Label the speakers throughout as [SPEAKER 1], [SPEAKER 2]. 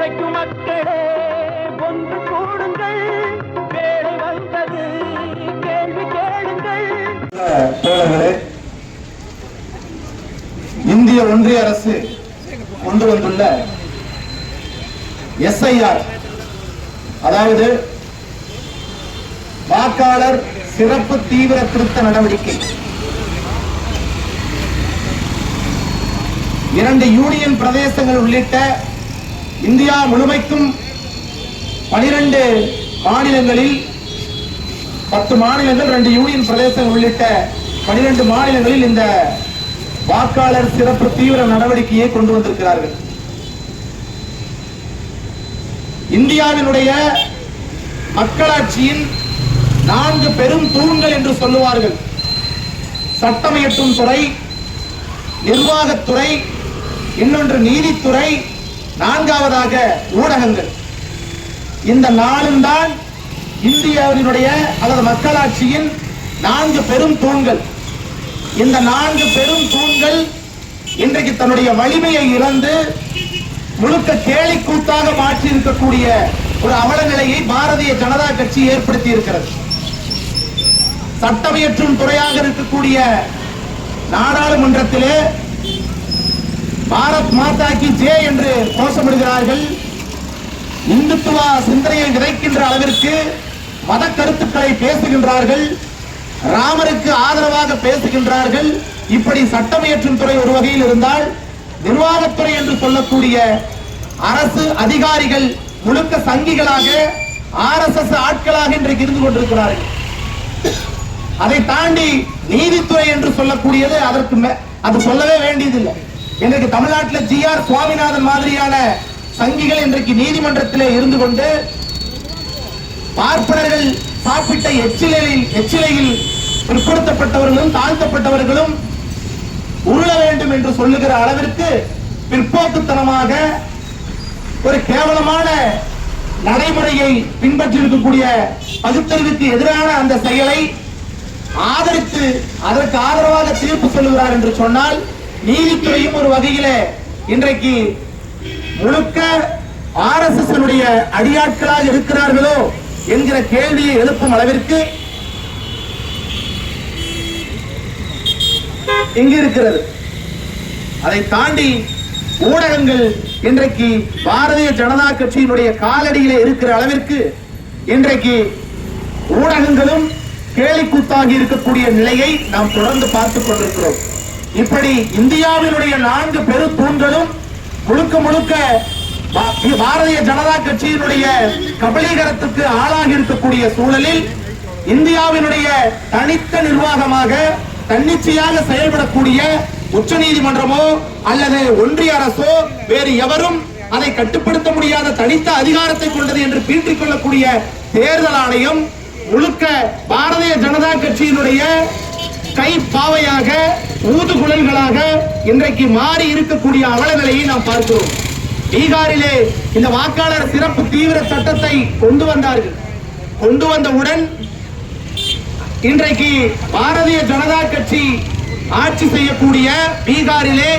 [SPEAKER 1] உழைக்கும் மக்களே ஒன்று கூடுங்கள். வேலை வந்தது கேள்வி கேளுங்கள்.
[SPEAKER 2] தோழர்களே இந்திய ஒன்றிய அரசு கொண்டு வந்துள்ள எஸ்ஐஆர் அதாவது வாக்காளர் சிறப்பு தீவிர திருத்த நடவடிக்கை. இரண்டு யூனியன் பிரதேசங்கள் உள்ளிட்ட இந்தியா முழுமைக்கும் பனிரெண்டு மாநிலங்களில் பத்து மாநிலங்கள் ரெண்டு யூனியன் பிரதேசங்கள் உள்ளிட்ட பனிரெண்டு மாநிலங்களில் இந்த வாக்காளர் சிறப்பு தீவிர நடவடிக்கையை கொண்டு வந்திருக்கிறார்கள். இந்தியாவினுடைய மக்களாட்சியின் நான்கு பெரும் தூண்கள் என்று சொல்லுவார்கள். சட்டமியற்றும் துறை நிர்வாகத்துறை இன்னொன்று நீதித்துறை நான்காவதாக ஊடகங்கள். இந்த நாளும் தான் இந்தியாவினுடைய அல்லது மக்களாட்சியின் நான்கு பெரும் தூண்கள். இந்த நான்கு பெரும் தூண்கள் இன்றைக்கு தன்னுடைய வலிமையை இழந்து முழுக்க கேலி கூத்தாக மாற்றி இருக்கக்கூடிய ஒரு அவல நிலையை பாரதிய ஜனதா கட்சி ஏற்படுத்தி இருக்கிறது சட்டமியற்றும் துறையாக இருக்கக்கூடிய நாடாளுமன்றத்திலே பாரத் மாதா கி ஜே என்று கோஷமிடுகிறார்கள். இந்துத்துவ சிந்தனையை விதைக்கின்ற அளவிற்கு மத கருத்துக்களை பேசுகின்றார்கள். ராமருக்கு ஆதரவாக பேசுகின்றார்கள். இப்படி சட்டமியற்றும் துறை ஒரு வகையில் இருந்தால் நிர்வாகத்துறை என்று சொல்லக்கூடிய அரசு அதிகாரிகள் முழுக்க சங்கிகளாக ஆர்எஸ்எஸ் ஆட்களாக இன்றைக்கு இருந்து கொண்டிருக்கிறார்கள். அதை தாண்டி நீதித்துறை என்று சொல்லக்கூடியது அதற்கு அது சொல்லவே வேண்டியதில்லை. இன்றைக்கு தமிழ்நாட்டில் ஜி ஆர் சுவாமிநாதன் மாதிரியான சங்கிகள் இன்றைக்கு நீதிமன்றத்தில் இருந்து கொண்டு பார்ப்பனர்கள் சாப்பிட்ட எச்சிலையில் எச்சிலையில் பிற்படுத்தப்பட்டவர்களும் தாழ்த்தப்பட்டவர்களும் உருள வேண்டும் என்று சொல்லுகிற அளவிற்கு பிற்போக்குத்தனமாக ஒரு கேவலமான நடைமுறையை பின்பற்றி இருக்கக்கூடிய பகுத்தறிவுக்கு எதிரான அந்த செயலை ஆதரித்து அதற்கு ஆதரவாக தீர்ப்பு சொல்லுகிறார் என்று சொன்னால் நீதித்துறையும் ஒரு வகையில இன்றைக்கு முழுக்க ஆர்எஸ்எஸ் அடியாட்களாக இருக்கிறார்களோ என்கிற கேள்வியை எழுப்பும் அளவிற்கு இங்கு இருக்கிறது. அதை தாண்டி ஊடகங்கள் இன்றைக்கு பாரதிய ஜனதா கட்சியினுடைய காலடியிலே இருக்கிற அளவிற்கு இன்றைக்கு ஊடகங்களும் கேலிக்கூத்தாகி இருக்கக்கூடிய நிலையை நாம் தொடர்ந்து பார்த்துக் கொண்டிருக்கிறோம். இப்படி இந்தியாவினுடைய நான்கு பெரு தூண்களும் முழுக்க முழுக்க பாரதிய ஜனதா கட்சியினுடைய கபலீகரத்துக்கு ஆளாகி இருக்கக்கூடிய சூழலில் இந்தியாவினுடைய தனித்த நிர்வாகமாக தன்னிச்சையாக செயல்படக்கூடிய உச்ச நீதிமன்றமோ அல்லது ஒன்றிய அரசோ வேறு எவரும் அதை கட்டுப்படுத்த முடியாத தனித்த அதிகாரத்தை கொண்டது என்று பீற்றிக் கொள்ளக்கூடிய தேர்தல் ஆணையம் முழுக்க பாரதிய ஜனதா கட்சியினுடைய கை பாவையாக ஊதுகுழல்களாக இன்றைக்கு மாறி இருக்கக்கூடிய அவலநிலையை நாம் பார்க்கிறோம். பீகாரிலே இந்த வாக்காளர் சிறப்பு தீவிர சட்டத்தை கொண்டு வந்தார்கள். கொண்டு வந்தவுடன் இன்றைக்கு பாரதிய ஜனதா கட்சி ஆட்சி செய்யக்கூடிய பீகாரிலே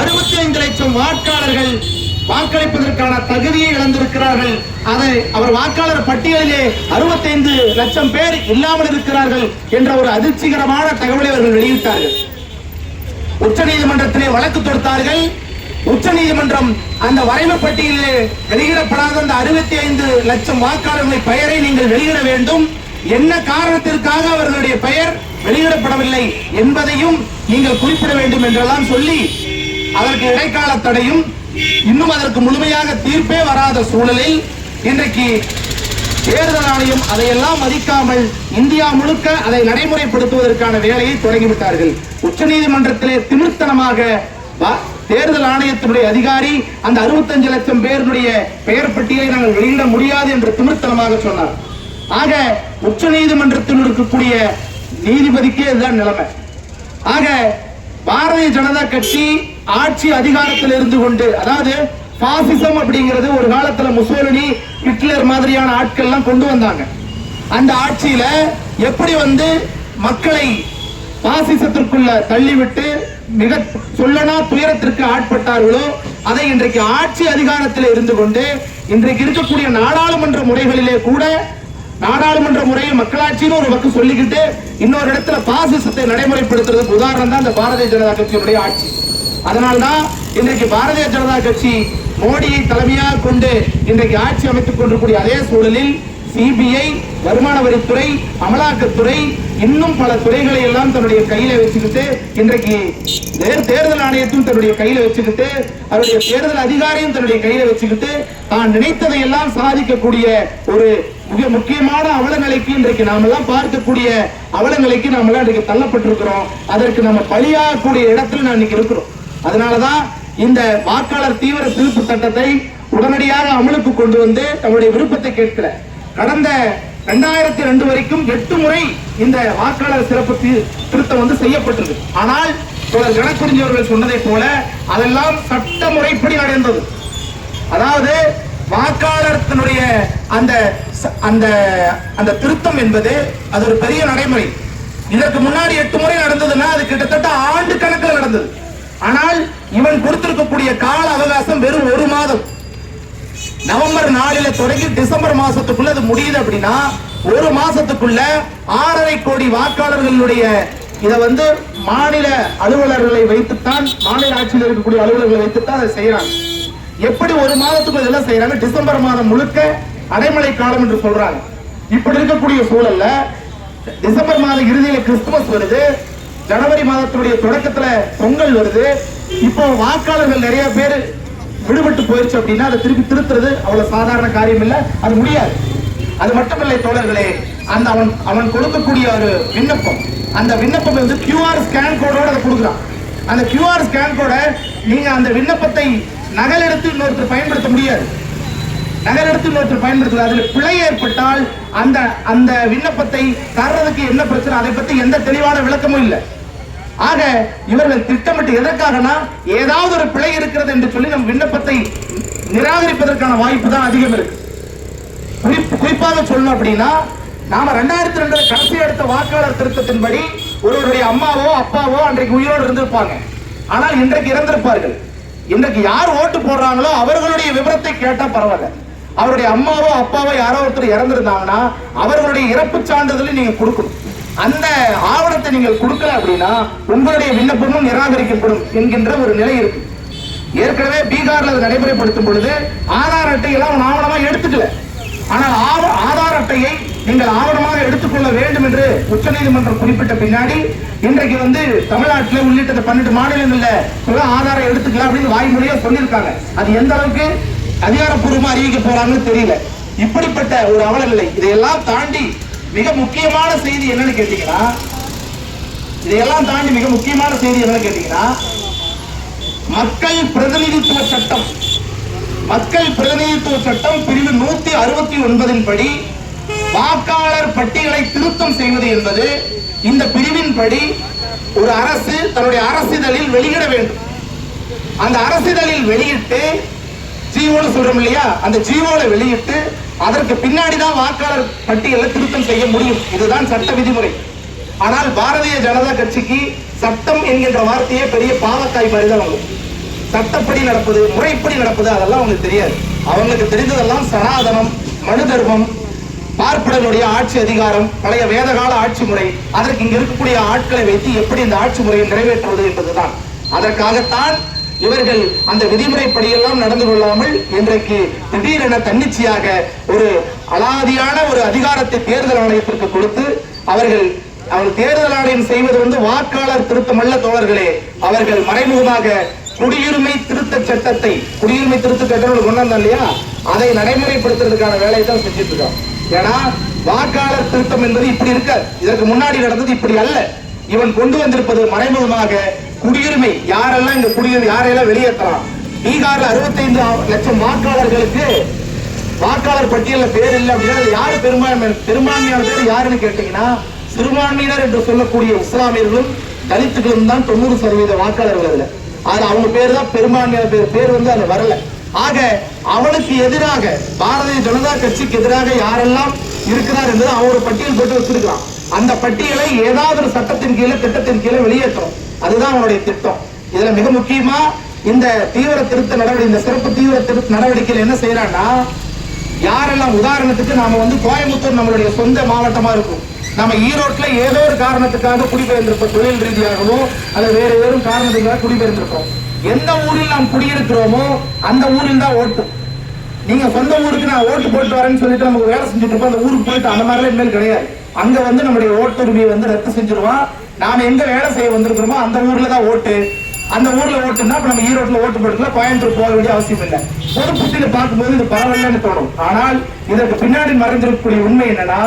[SPEAKER 2] 65 லட்சம் வாக்காளர்கள் வாக்களிப்பதற்கான தகுதியை இழந்திருக்கிறார்கள். அதை அவர் வாக்காளர் பட்டியலிலே 65 லட்சம் பேர் இல்லாமல் இருக்கிறார்கள் என்ற ஒரு அதிர்ச்சிகரமான தகவலை அவர்கள் வெளியிட்டார்கள். உச்ச நீதிமன்றத்திலே வழக்கு தொடுத்தார்கள். உச்ச நீதிமன்றம் அந்த வரைவு பட்டியலிலே வெளியிடப்படாத அந்த அறுபத்தி ஐந்து லட்சம் வாக்காளர்களின் பெயரை நீங்கள் வெளியிட வேண்டும். என்ன காரணத்திற்காக அவர்களுடைய பெயர் வெளியிடப்படவில்லை என்பதையும் நீங்கள் குறிப்பிட வேண்டும் என்றெல்லாம் சொல்லி அதற்கு இடைக்கால தடையும் இன்னும் அதற்கு முழுமையாக தீர்ப்பே வராத சூழலில் இன்றைக்கு தேர்தல் ஆணையம் அதையெல்லாம் மதிக்காமல் இந்தியா முழுக்க அதை நடைமுறைப்படுத்துவதற்கான வேலையை தொடங்கிவிட்டார்கள். உச்சநீதிமன்றத்திலே திமிர்த்தனமாக தேர்தல் ஆணையத்தினுடைய அதிகாரி அந்த 65 லட்சம் பேருடைய பெயர் பட்டியலை நாங்கள் வெளியிட முடியாது என்று திமிர்த்தனமாக சொன்னார். ஆக உச்ச நீதிமன்றத்தில் இருக்கக்கூடிய நீதிபதிக்கே இதுதான் நிலைமை. ஆக பாரதிய ஜனதா கட்சி ஆட்சி அதிகாரத்தில் இருந்து கொண்டு அதாவது பாசிசம் அப்படிங்கிறது ஒரு காலத்துல முசோலினி ஹிட்லர் மாதிரியான ஆட்கள் எல்லாம் கொண்டு வந்தாங்க. அந்த ஆட்சியில எப்படி வந்து மக்களை பாசிசத்திற்குள்ள தள்ளிவிட்டு மிக சொல்லனா துயரத்திற்கு ஆட்பட்டார்களோ அதை இன்றைக்கு ஆட்சி அதிகாரத்தில் இருந்து கொண்டு இன்றைக்கு இருக்கக்கூடிய நாடாளுமன்ற முறைகளிலே கூட நாடாளுமன்ற முறையை மக்களாட்சின்னு ஒரு பக்கம் சொல்லிக்கிட்டு இன்னொரு இடத்துல பாசிசத்தை நடைமுறைப்படுத்துறதுக்கு உதாரணம் தான் இந்த பாரதிய ஜனதா கட்சியினுடைய ஆட்சி. அதனால்தான் இன்றைக்கு பாரதிய ஜனதா கட்சி மோடியை தலைமையாக கொண்டு இன்றைக்கு ஆட்சி அமைத்துக் கொண்டிருக்கூடிய அதே சூழலில் சிபிஐ வருமான வரித்துறை அமலாக்கத்துறை இன்னும் பல துறைகளை எல்லாம் தன்னுடைய கையில வச்சுக்கிட்டு இன்றைக்கு தேர்தல் ஆணையத்தையும் தன்னுடைய கையில வச்சுக்கிட்டு அவருடைய தேர்தல் அதிகாரியும் தன்னுடைய கையில வச்சுக்கிட்டு தான் நினைத்ததை எல்லாம் சாதிக்கக்கூடிய ஒரு மிக முக்கியமான அவலநிலைக்கு இன்றைக்கு நாம எல்லாம் பார்க்கக்கூடிய அவலநிலைக்கு நாம எல்லாம் இன்றைக்கு தள்ளப்பட்டிருக்கிறோம். அதற்கு நம்ம பலியாகக்கூடிய இடத்துல நான் இன்னைக்கு இருக்கிறோம். அதனாலதான் இந்த வாக்காளர் தீவிர திருப்பு சட்டத்தை உடனடியாக அமலுக்கு கொண்டு வந்து தன்னுடைய விருப்பத்தை கேட்கல கடந்த ரெண்டாயிரத்தி ரெண்டு வரைக்கும் எட்டு முறை இந்த வாக்காளர் சிறப்பு திருத்தம் வந்து செய்யப்பட்டது. ஆனால் தோழர் கணக்குறிஞ்சி சொன்னதை போல அதெல்லாம் சட்ட முறைப்படி நடந்தது. அதாவது வாக்காளர் தன்னுடைய அந்த ச- அந்த அந்த திருத்தம் என்பது அது ஒரு பெரிய நடைமுறை. இதற்கு முன்னாடி எட்டு முறை நடந்ததுன்னா அது கிட்டத்தட்ட ஆண்டு கணக்கில் நடந்தது. ஆனால் இவன் கொடுத்திருக்கக்கூடிய கால அவகாசம் வெறும் ஒரு மாதம். நவம்பர் நாலில தொடங்கி டிசம்பர் மாசத்துக்குள்ள அது முடியுது அப்படின்னா ஒரு மாசத்துக்குள்ள ஆறரை கோடி வாக்காளர்களுடைய இத வந்து மாநில அலுவலர்களை வைத்துத்தான் மாநில ஆட்சியில் இருக்கக்கூடிய அலுவலர்களை வைத்துத்தான் அதை செய்யறாங்க. எப்படி ஒரு மாதத்துக்குள்ள இதெல்லாம் செய்யறாங்க? டிசம்பர் மாதம் முழுக்க அடைமழை காலம் என்று சொல்றாங்க. இப்படி இருக்கக்கூடிய சூழல்ல டிசம்பர் மாத இறுதியில கிறிஸ்துமஸ் வருது. ஜனவரி மாதத்துடைய தொடக்கத்துல பொங்கல் வருது. இப்போ வாக்காளர்கள் நிறைய பேர் விடுபட்டு போயிருச்சு அப்படின்னா அதை திருப்பி திருத்துறது அவ்வளவு சாதாரண காரியம் இல்ல அது முடியாது. அது மட்டுமில்லை தோழர்களே அந்த அவன் அவன் கொடுக்கக்கூடிய ஒரு விண்ணப்பம். அந்த விண்ணப்பம் வந்து கியூஆர் ஸ்கேன் கோடோட அதை கொடுக்குறான். அந்த கியூஆர் ஸ்கேன் கோட நீங்க அந்த விண்ணப்பத்தை நகலெடுத்து இன்னொருத்தர் பயன்படுத்த முடியாது. நகரெடுத்து இன்னொருத்தர் பயன்படுத்துவது அதில் பிழை ஏற்பட்டால் அந்த அந்த விண்ணப்பத்தை தர்றதுக்கு என்ன பிரச்சனை? அதை பத்தி எந்த தெளிவான விளக்கமும் இல்லை. ஆக இவர்கள் திட்டமிட்டு எதற்காகனா ஏதாவது ஒரு பிழை இருக்கிறது என்று சொல்லி நம் விண்ணப்பத்தை நிராகரிப்பதற்கான வாய்ப்பு தான் அதிகம் இருக்கு. குறிப்பாக சொல்லணும் அப்படின்னா நாம ரெண்டாயிரத்தி ரெண்டுல கடைசி எடுத்த வாக்காளர் திருத்தத்தின்படி ஒருவருடைய அம்மாவோ அப்பாவோ அன்றைக்கு உயிரோடு இருந்திருப்பாங்க. ஆனால் இன்றைக்கு இறந்திருப்பார்கள். இன்றைக்கு யார் ஓட்டு போடுறாங்களோ அவர்களுடைய விவரத்தை கேட்டா பரவாயில்ல. அவருடைய அம்மாவோ அப்பாவோ யாரோ ஒருத்தர் இறந்திருந்தாங்கன்னா அவர்களுடைய இறப்பு சான்றிதழை நீங்க கொடுக்கணும். அந்த ஆவணத்தை நீங்கள் கொடுக்கல அப்படின்னா உங்களுடைய விண்ணப்பமும் நிராகரிக்கப்படும் என்கின்ற ஒரு நிலை இருக்கு. ஏற்கனவே பீகார்ல அது நடைமுறைப்படுத்தும் பொழுது ஆதார் அட்டையெல்லாம் அவன் ஆவணமா எடுத்துக்கல. ஆனால் ஆதார் அட்டையை நீங்கள் ஆவணமாக எடுத்துக்கொள்ள வேண்டும் என்று உச்சநீதிமன்றம் குறிப்பிட்ட பின்னாடி இன்றைக்கு வந்து தமிழ்நாட்டில் உள்ளிட்ட பன்னெண்டு மாநிலங்கள்ல சொல்ல ஆதாரம் எடுத்துக்கலாம் அப்படின்னு வாய்மொழியா சொல்லியிருக்காங்க. அது எந்த அளவுக்கு அதிகாரப்பூர்வமா அறிவிக்க போறாங்கன்னு தெரியல. இப்படிப்பட்ட ஒரு அவல நிலை இதையெல்லாம் தாண்டி மிக முக்கியமான செய்தி என்னன்னு கேட்டீங்கன்னா இதையெல்லாம் தாண்டி மிக முக்கியமான செய்தி என்னன்னு கேட்டீங்கன்னா மக்கள் பிரதிநிதித்துவ சட்டம். மக்கள் பிரதிநிதித்துவ சட்டம் பிரிவு நூத்தி அறுபத்தி ஒன்பதின் படி வாக்காளர் பட்டியலை திருத்தம் செய்வது என்பது இந்த பிரிவின் படி ஒரு அரசு தன்னுடைய அரசிதழில் வெளியிட வேண்டும். அந்த அரசிதழில் வெளியிட்டு ஜீவோன்னு சொல்றோம் இல்லையா? அந்த ஜீவோல வெளியிட்டு அதற்கு பின்னாடிதான் வாக்காளர் பட்டியலை திருத்தம் செய்ய முடியும். இதுதான் சட்ட விதிமுறை. ஆனால் பாரதிய ஜனதா கட்சிக்கு சட்டம் என்கின்ற வார்த்தையே பெரிய பாவக்காய் மாதிரி தான் வாங்கும் சட்டப்படி நடப்பது முறைப்படி நடப்பது அதெல்லாம் அவங்களுக்கு தெரியாது. அவங்களுக்கு தெரிந்ததெல்லாம் சனாதனம் மனு தர்மம் பார்ப்பனருடைய ஆட்சி அதிகாரம் பழைய வேதகால ஆட்சி முறை அதற்கு இங்க இருக்கக்கூடிய ஆட்களை வைத்து எப்படி இந்த ஆட்சி முறையை நிறைவேற்றுவது என்பதுதான். அதற்காகத்தான் இவர்கள் அந்த விதிமுறைப்படியெல்லாம் நடந்து கொள்ளாமல் இன்றைக்கு திடீரென தன்னிச்சையாக ஒரு அலாதியான ஒரு அதிகாரத்தை தேர்தல் ஆணையத்திற்கு கொடுத்து அவர்கள் அவர் தேர்தல் ஆணையம் செய்வது வந்து வாக்காளர் திருத்தம் அல்ல தோழர்களே. அவர்கள் மறைமுகமாக குடியுரிமை திருத்த சட்டத்தை குடியுரிமை திருத்த சட்டம் கொண்டு வந்தோம் இல்லையா? அதை நடைமுறைப்படுத்துறதுக்கான வேலையை தான் செஞ்சுட்டு இருக்கோம் ஏன்னா வாக்காளர் திருத்தம் என்பது இப்படி இருக்க இதற்கு முன்னாடி நடந்தது இப்படி அல்ல. இவன் கொண்டு வந்திருப்பது மறைமுகமாக குடியுரிமை யாரெல்லாம் இந்த குடியுரிமை யாரையெல்லாம் வெளியேற்றலாம்? பீகார்ல 65 லட்சம் வாக்காளர்களுக்கு வாக்காளர் பட்டியலில் பேர் இல்லை அப்படின்னா யாரு பெரும்பான்மை பெரும்பான்மையான பேர் யாருன்னு கேட்டீங்கன்னா சிறுபான்மையினர் என்று சொல்லக்கூடிய இஸ்லாமியர்களும் தலித்துகளும் தான் தொண்ணூறு சதவீத வாக்காளர்கள் அதுல. அது அவங்க பேர் தான் பெரும்பான்மையான பேர். பேர் வந்து அதுல வரல. ஆக அவனுக்கு எதிராக பாரதிய ஜனதா கட்சிக்கு எதிராக யாரெல்லாம் இருக்கிறார் என்பதை அவன் ஒரு பட்டியல் போட்டு வச்சிருக்கிறான். அந்த பட்டியலை ஏதாவது ஒரு சட்டத்தின் கீழே திட்டத்தின் கீழே வெளியேற்றோம் அதுதான் அவனுடைய திட்டம். இதுல மிக முக்கியமா இந்த தீவிர திருத்த நடவடிக்கை இந்த சிறப்பு தீவிர திருத்த நடவடிக்கையில் என்ன செய்யறான்னா யாரெல்லாம் உதாரணத்துக்கு நாம வந்து கோயம்புத்தூர் நம்மளுடைய சொந்த மாவட்டமா இருக்கும். நம்ம ஈரோட்ல ஏதோ ஒரு காரணத்துக்காக குடிபெயர்ந்திருப்போம் தொழில் ரீதியாகவோ அல்லது வேற ஏதோ காரணத்துக்காக குடிபெயர்ந்திருப்போம் எந்த ஊரில் நாம் குடியிருக்கிறோமோ அந்த ஊரில் தான் ஓட்டு நீங்க சொந்த ஊருக்கு நான் ஓட்டு போட்டு வரேன்னு சொல்லிட்டு நமக்கு வேலை செஞ்சுட்டு இருப்போம் அந்த ஊருக்கு போயிட்டு அந்த மாதிரிலாம் இனிமேல் கிடையாது. அங்க வந்து நம்முடைய ஓட்டுரிமையை வந்து ரத்து செஞ்சிருவோம். நாம எங்க வேலை செய்ய வந்திருக்கிறோமோ அந்த ஊர்ல தான் ஓட்டு. அந்த ஊர்ல ஓட்டுனா இப்ப நம்ம ஈரோட்ல ஓட்டு போட்டுக்கலாம் கோயம்புத்தூர் போக வேண்டிய அவசியம் இல்லை. ஒரு புத்தியில பார்க்கும்போது இது பரவாயில்லன்னு தோணும். ஆனால் இதற்கு பின்னாடி மறைந்திருக்கக்கூடிய உண்மை என்னன்னா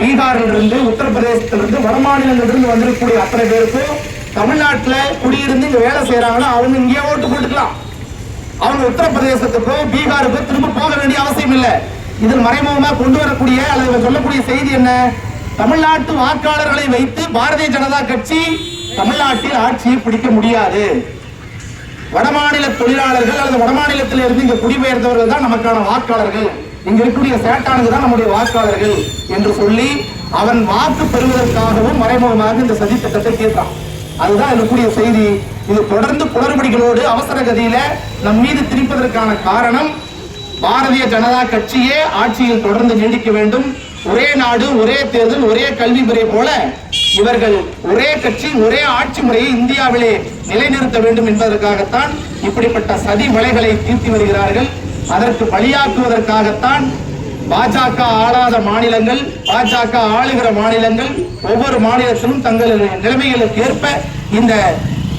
[SPEAKER 2] பீகாரில் இருந்து உத்தரப்பிரதேசத்திலிருந்து வட மாநிலங்களிலிருந்து வந்திருக்கக்கூடிய அத்தனை பேருக்கும் தமிழ்நாட்டுல குடியிருந்து இங்க வேலை செய்யறாங்கன்னா அவங்க இங்கேயே ஓட்டு போட்டுக்கலாம். அவங்க உத்தரப்பிரதேசத்துக்கோ பீகாருக்கோ திரும்ப போக வேண்டிய அவசியம் இல்லை. இதில் மறைமுகமா கொண்டு வரக்கூடிய அல்லது சொல்லக்கூடிய செய்தி என்ன? தமிழ்நாட்டு வாக்காளர்களை வைத்து பாரதிய ஜனதா கட்சி தமிழ்நாட்டில் ஆட்சியை பிடிக்க முடியாது. வடமாநில தொழிலாளர்கள் அல்லது வடமாநிலத்தில் இருந்து இங்க குடிபெயர்ந்தவர்கள் தான் நமக்கான வாக்காளர்கள். இங்க இருக்கக்கூடிய சேட்டானுங்க தான் நம்முடைய வாக்காளர்கள் என்று சொல்லி அவன் வாக்கு பெறுவதற்காகவும் மறைமுகமாக இந்த சதி திட்டத்தை கேட்டான் அதுதான் இருக்கக்கூடிய செய்தி. இது தொடர்ந்து குளறுபடிகளோடு அவசர கதியில நம் மீது திரிப்பதற்கான காரணம் பாரதிய ஜனதா கட்சியே ஆட்சியில் தொடர்ந்து நீடிக்க வேண்டும். ஒரே நாடு ஒரே தேர்தல் ஒரே கல்வி முறை போல இவர்கள் ஒரே கட்சி ஒரே ஆட்சி முறையை இந்தியாவிலே நிலைநிறுத்த வேண்டும் என்பதற்காகத்தான் இப்படிப்பட்ட சதி வலைகளை தீர்த்தி வருகிறார்கள். அதற்கு பலியாக்குவதற்காகத்தான் பாஜக ஆளாத மாநிலங்கள் பாஜக ஆளுகிற மாநிலங்கள் ஒவ்வொரு மாநிலத்திலும் தங்களுடைய நிலைமைகளுக்கு ஏற்ப இந்த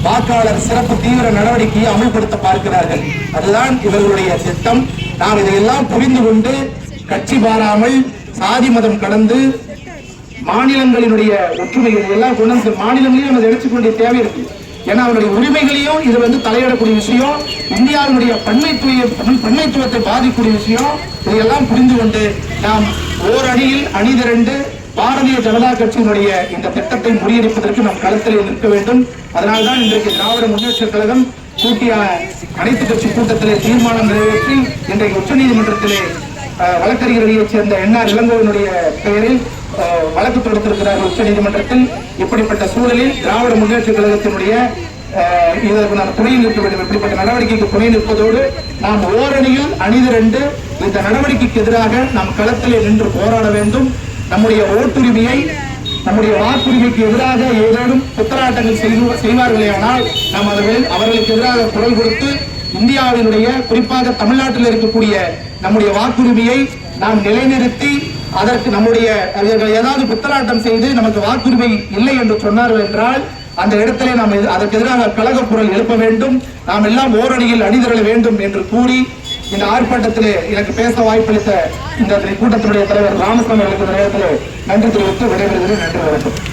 [SPEAKER 2] வாக்காளர் சிறப்பு தீவிர நடவடிக்கையை அமல்படுத்த பார்க்கிறார்கள். அதுதான் இவர்களுடைய திட்டம். நாம் இதையெல்லாம் புரிந்து கொண்டு கட்சி பாராமல் சாதி மதம் கடந்து மாநிலங்களினுடைய ஒற்றுமைகள் எல்லாம் கொண்டு மாநிலங்களையும் நம்ம நினைச்சுக்க வேண்டிய தேவை இருக்கு. ஏன்னா அவருடைய உரிமைகளையும் இது வந்து தலையிடக்கூடிய விஷயம் இந்தியாவினுடைய பன்மைத்துவ பன்மைத்துவத்தை பாதிக்கக்கூடிய விஷயம் இதையெல்லாம் புரிந்து கொண்டு நாம் ஓரடியில் அணிதிரண்டு பாரதிய ஜனதா கட்சியினுடைய இந்த திட்டத்தை முறியடிப்பதற்கு நாம் களத்தில் நிற்க வேண்டும். அதனால்தான் இன்றைக்கு திராவிட முன்னேற்ற கழகம் கூட்டிய அனைத்து கட்சி கூட்டத்திலே தீர்மானம் நிறைவேற்றி இன்றைக்கு உச்சநீதிமன்றத்திலே அஹ், வழக்கறிஞர்களைச் சேர்ந்த என்ஆர் இளங்கோவனுடைய பெயரில் வழக்கு தொடுத்திருக்கிறார்கள் உச்சநீதிமன்றத்தில் இப்படிப்பட்ட சூழலில் திராவிட முன்னேற்ற கழகத்தினுடைய இதற்கு நாம் துணை நிற்க வேண்டும். இப்படிப்பட்ட நடவடிக்கைக்கு துணை நிற்பதோடு நாம் ஓரணியில் அணிதிரண்டு இந்த நடவடிக்கைக்கு எதிராக நாம் களத்திலே நின்று போராட வேண்டும். நம்முடைய ஓட்டுரிமையை நம்முடைய வாக்குரிமைக்கு எதிராக ஏதேனும் புத்தராட்டங்கள் செய்து செய்வார்களேயானால் நாம் அவர்கள் அவர்களுக்கு எதிராக குரல் கொடுத்து இந்தியாவினுடைய குறிப்பாக தமிழ்நாட்டில் இருக்கக்கூடிய நம்முடைய வாக்குரிமையை நாம் நிலைநிறுத்தி அதற்கு நம்முடைய அறிஞர்கள் ஏதாவது பித்தலாட்டம் செய்து நமக்கு வாக்குரிமை இல்லை என்று சொன்னார்கள் என்றால் அந்த இடத்திலே நாம் அதற்கு எதிராக கழக குரல் எழுப்ப வேண்டும் நாம் எல்லாம் ஓரணியில் அணிதிரள வேண்டும் என்று கூறி இந்த ஆர்ப்பாட்டத்திலே எனக்கு பேச வாய்ப்பளித்த இந்த கூட்டத்தினுடைய தலைவர் ராமசாமி அவர்களுக்கு இந்த நன்றி தெரிவித்து விடைபெறுகிறேன். நன்றி வணக்கம்.